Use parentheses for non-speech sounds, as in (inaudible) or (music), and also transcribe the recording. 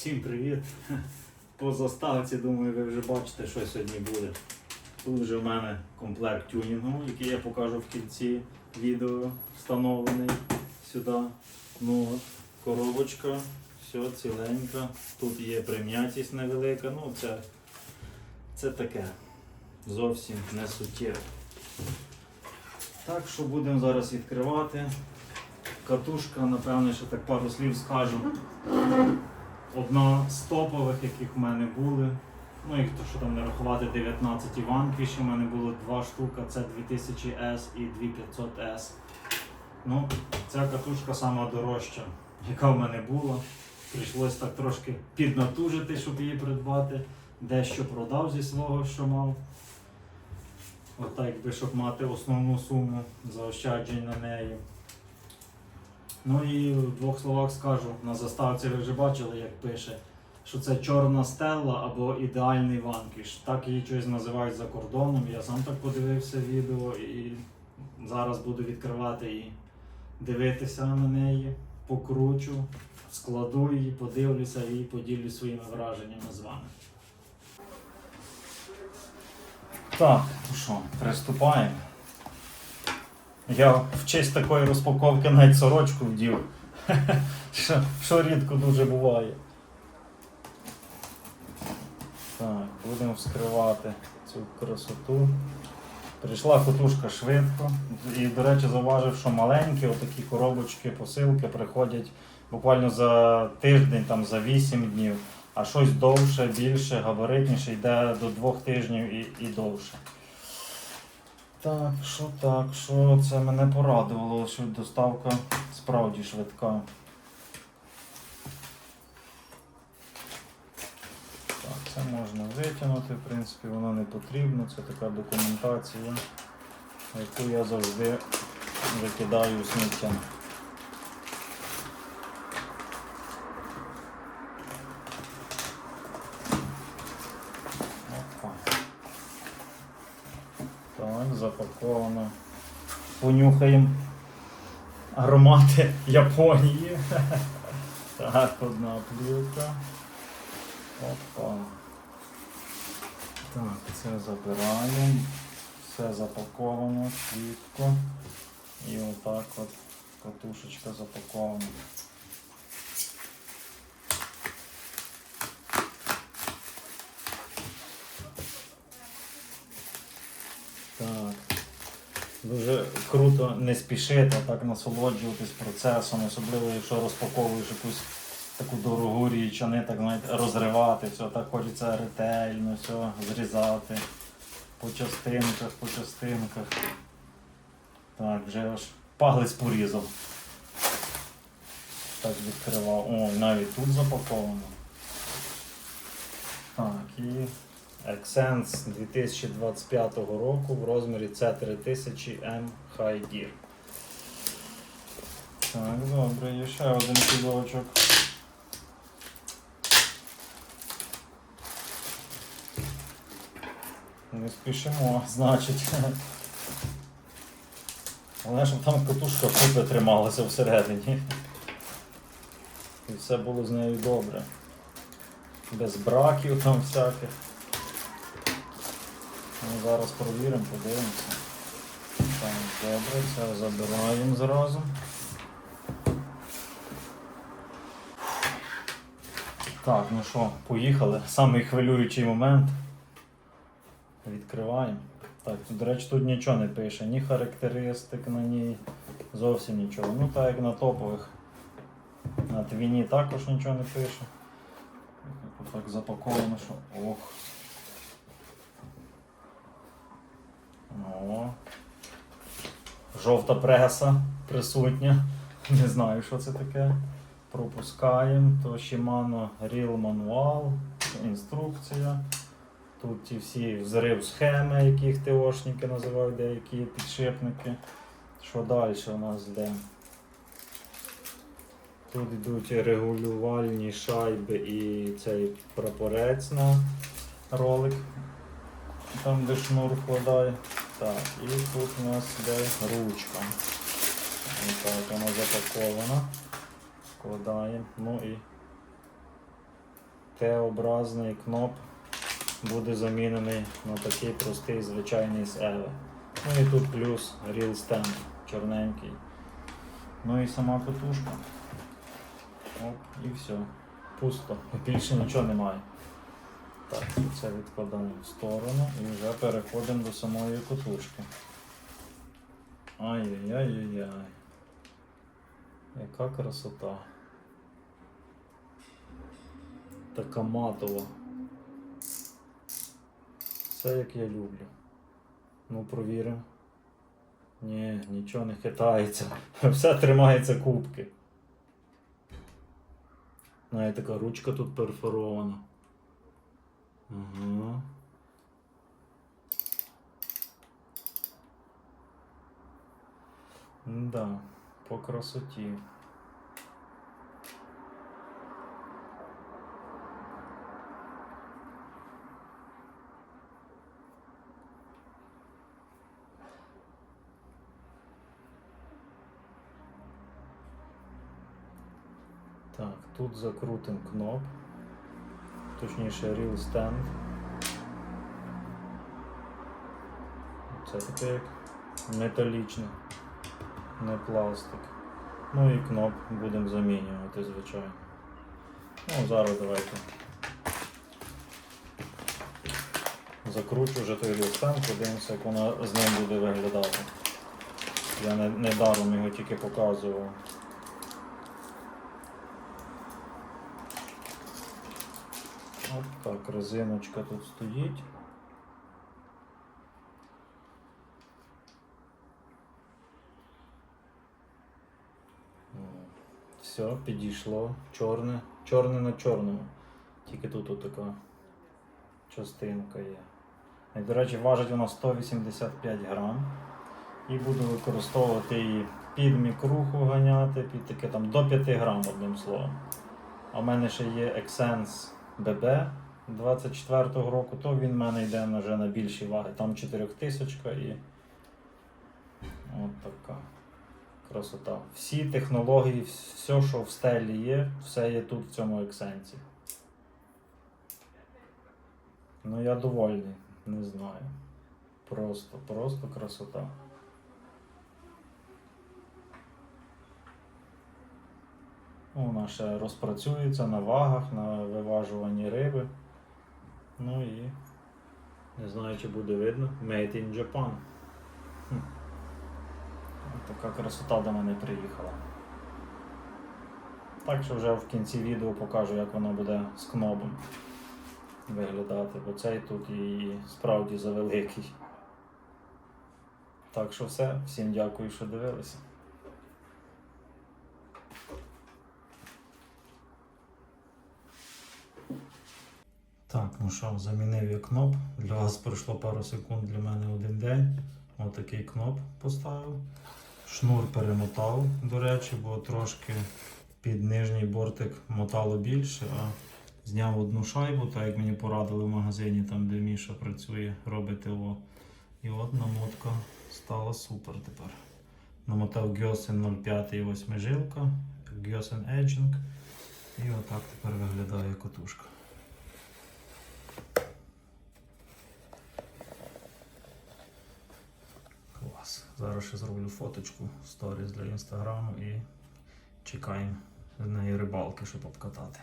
Всім привіт! (laughs) По заставці, думаю, ви вже бачите, що сьогодні буде. Тут вже в мене комплект тюнінгу, який я покажу в кінці відео, встановлений сюди. Ну коробочка, все ціленька. Тут є прим'ятість невелика, ну це, це таке. Зовсім не суттєво. Так що будемо зараз відкривати. Катушка, напевне, ще так пару слів скажу. Одна з топових, яких в мене були. Ну, їх то, що там не рахувати 19 Іванквіш, у мене було два штука, це 2000S і 2500S. Ну, ця катушка сама дорожча, яка в мене була. Прийшлось так трошки піднатужити, щоб її придбати. Дещо продав зі свого, що мав. Отак, якби, щоб мати основну суму заощаджень на неї. Ну і в двох словах скажу, на заставці ви вже бачили, як пише, що це чорна стелла або ідеальний ванкіш. Так її щось називають за кордоном. Я сам так подивився відео і зараз буду відкривати і дивитися на неї, покручу, складу її, подивлюся і поділюсь своїми враженнями з вами. Так, ну що, приступаємо. Я в честь такої розпаковки навіть сорочку вдів. (laughs) що, що рідко дуже буває. Так, будемо вскривати цю красоту. Прийшла котушка швидко. І, до речі, зауважив, що маленькі отакі коробочки, посилки приходять буквально за тиждень, там, за 8 днів, а щось довше, більше, габаритніше йде до двох тижнів і, і довше. Так, що так, що це мене порадувало, що доставка справді швидка. Так, це можна витягнути, в принципі, воно не потрібно, це така документація, яку я завжди викидаю у сміття. Опа. Так, запаковано. Понюхаємо аромати Японії. (laughs) Так, одна плівка. Опа. Так, це забираємо. Все запаковано, швидко. І отак от катушечка запакована. Так. Дуже круто не спішити, а так насолоджуватись процесом, особливо якщо розпаковуєш якусь таку дорогу річ, а не так знаєте, розривати все, так хочеться ретельно, все, зрізати по частинках, по частинках. Так, вже аж палець порізав. Так відкривав. О, навіть тут запаковано. Так, і Accents 2025 року в розмірі C3000M High Gear. Так, добре, є ще один кузовочок. Не спішимо, значить. Головне, щоб там катушка купи трималася всередині. І все було з нею добре. Без браків там всяких. Ну, зараз провіримо, подивимося. Так, добре, це забираємо зразу. Так, ну що, поїхали. Самий хвилюючий момент. Відкриваємо. Так, тут, до речі, тут нічого не пише, ні характеристик на ній, зовсім нічого. Ну так як на топових. На твіні також нічого не пише. Так запаковано, що. Ох. О. Жовта преса присутня. Не знаю, що це таке. Пропускаємо. То Shimano Real Manual, інструкція. Тут ті всі взрив схеми, яких ТОшники називають деякі підшипники. Що далі у нас йде? Тут йдуть регулювальні шайби і цей прапорець на ролик, там де шнур вкладає. Так, і тут у нас йде ручка. Так вона запакована. Вкладаємо. Ну і Т-образний кноп буде замінений на такий простий звичайний з Еви. Ну і тут плюс Real Stand чорненький. Ну і сама катушка. Оп, і все. Пусто. Більше нічого немає. Так, це відкладаємо в сторону і вже переходимо до самої катушки. Ай-яй-яй-яй. Яка красота. Така матова. Все як я люблю. Ну, провіримо. Ні, нічого не хитається. (laughs) Все тримається кубки. Навіть така ручка тут перфорована. Ага. Да, по красоті. Так, тут закрутим кноп, точніше Real Stand. Це таке як металічне, не пластик. Ну і кноп будемо замінювати, звичайно. Ну, зараз давайте. Закручу вже той Stand, подивимося, як вона з ним буде виглядати. Я не, не його тільки показував. От так, резиночка тут стоїть. Все, підійшло. Чорне. Чорне на чорному. Тільки тут от така частинка є. І, до речі, важить вона 185 грам. І буду використовувати її під мікруху ганяти, під таке там до 5 грам одним словом. А в мене ще є Exense BB 24-го року, то він в мене йде вже на більші ваги. Там 4000 і от така красота. Всі технології, все, що в стелі є, все є тут в цьому ексенсі. Ну я довольний, не знаю. Просто, просто красота. Ну, Вона ще розпрацюється на вагах, на виважуванні риби. Ну і не знаю, чи буде видно. Made in Japan. Хм. Така красота до мене приїхала. Так що вже в кінці відео покажу, як вона буде з кнобом виглядати, бо цей тут і справді завеликий. Так що все, всім дякую, що дивилися. Так, ну що, замінив я кноп. Для вас пройшло пару секунд, для мене один день. Отакий кноп поставив. Шнур перемотав, до речі, бо трошки під нижній бортик мотало більше, а зняв одну шайбу, так як мені порадили в магазині, там де Міша працює, робить ТО. І от намотка стала супер тепер. Намотав Гьосен 05 і 8 жилка, Гьосен Edging. І отак тепер виглядає котушка. Зараз ще зроблю фоточку, сторіс для інстаграму і чекаємо з неї рибалки, щоб обкатати.